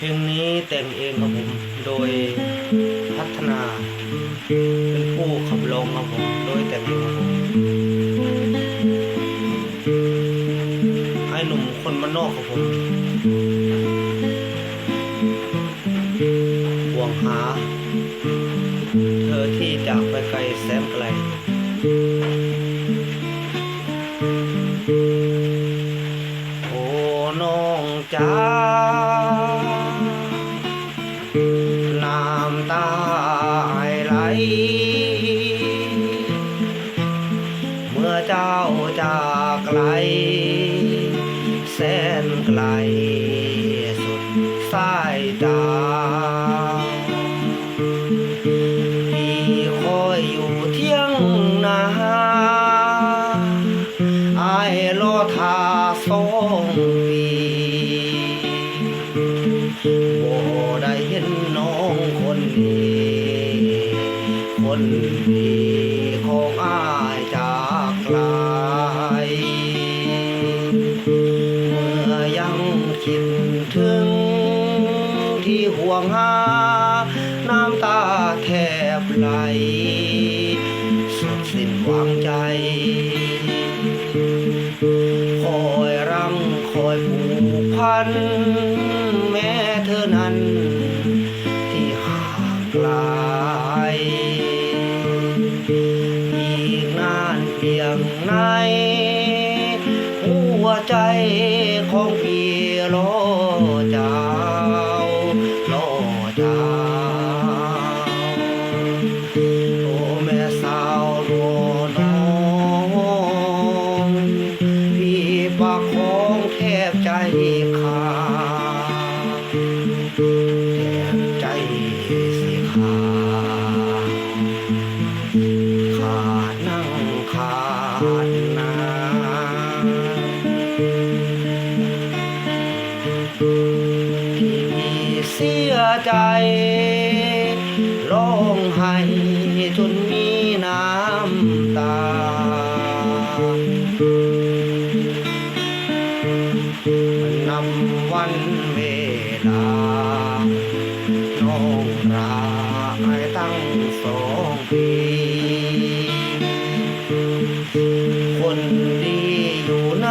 เพลงนี้แต่งเองครับผมโดยพัฒนา เป็นผู้ขับร้องครับผมโดยแต่งเองครับผมให้หนุ่มคนบ้านนอกครับผมห่วงหา เธอที่จากไปไกลแสนไกลโอ้น้องจ้า เมื่อเจ้าจากไกล แสนไกล สุดสายตาพี่คอยอยู่เที่ยงนาอายรอทาสองปี นดีของอายจากไกลเมื่อยังคิดถึงที่ห่วงหา น้ำตาแทบไหล สุดสิ้นหวังใจ คอยรังคอยผูกพัน แม้เธอนั้นที่ห่างไกล วใจของพี่รอเจ้ารอเจ้าโอ้แม่สาวโนน้องพี่ปากของแทบใจขาดแทบใจสิขาดขาดนั่งขาด เสียใจร้องไห้จนมีน้ำตา มันนำวันเวลาน้องรักตั้งสองปี คนดีอยู่ไหน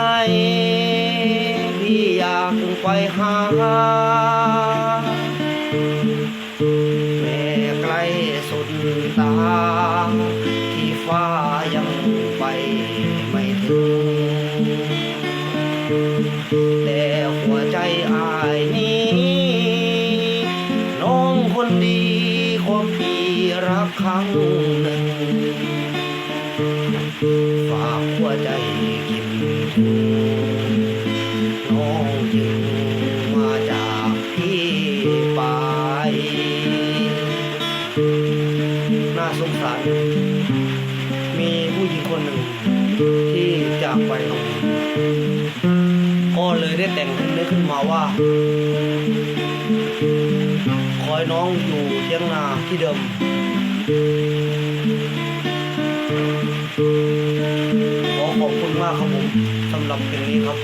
พี่อยากไปหา ดตาที่ฟ้ายังไปไม่ถึง แต่หัวใจอายนี้ น้องคนดีของพี่รักครั้งหนึ่ง ฝากหัวใจกินถึงาสงสาร มีผู้หญิงคนหนึ่งที่จากไปน้องก็เลยได้แต่งขึ้นนึกขึ้นมาว่า คอยน้องอยู่เที่ยงนาที่เดิม ขอขอบคุณมากครับผมสำหรับเพลงนี้ครับ